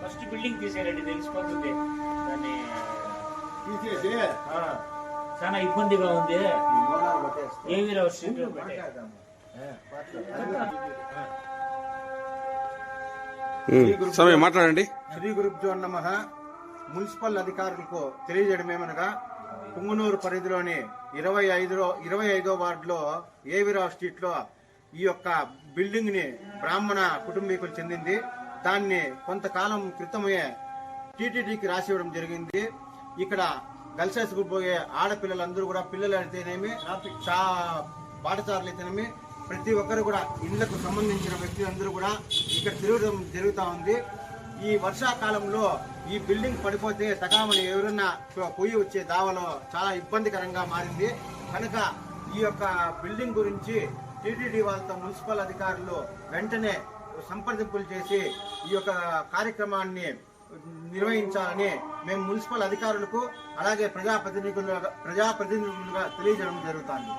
First building తీసేయాలండి తెలిసిపోతుంది. దాన్ని తీసేసి? చాలా ఇబ్బందిగా ఉంది. ఏవి రావు స్ట్రీట్ స్వామి మాట్లాడండి. శ్రీ గురుభ్యో నమ. మున్సిపల్ అధికారులకు తెలియజేయడం ఏమనగా పుంగునూరు పరిధిలోని ఇరవై ఐదులో ఇరవై ఐదో వార్డులో ఏవిరావు స్ట్రీట్లో ఈ యొక్క బిల్డింగ్ని బ్రాహ్మణ కుటుంబీకులు చెందింది. దాన్ని కొంతకాలం క్రితమే టీటీడీకి రాసి ఇవ్వడం జరిగింది. ఇక్కడ గల్సేసుకు పోయే ఆడపిల్లలందరూ కూడా పిల్లలు అయితేనేమి చా పాఠశాలలు అయితేనేమి ప్రతి ఒక్కరు కూడా ఇళ్ళకు సంబంధించిన వ్యక్తులందరూ కూడా ఇక్కడ తిరగడం జరుగుతూ ఉంది. ఈ వర్షాకాలంలో ఈ బిల్డింగ్ పడిపోతే తగామని ఎవరన్నా పొయ్యి వచ్చే దావలో చాలా ఇబ్బందికరంగా మారింది. కనుక ఈ యొక్క బిల్డింగ్ గురించి టీటీడీ వాళ్ళతో మున్సిపల్ అధికారులు వెంటనే సంప్రదింపులు చేసి ఈ యొక్క కార్యక్రమాన్ని నిర్వహించాలని మేము మున్సిపల్ అధికారులకు అలాగే ప్రజాప్రతినిధులుగా ప్రజాప్రతినిధులుగా తెలియజేయడం జరుగుతుంది.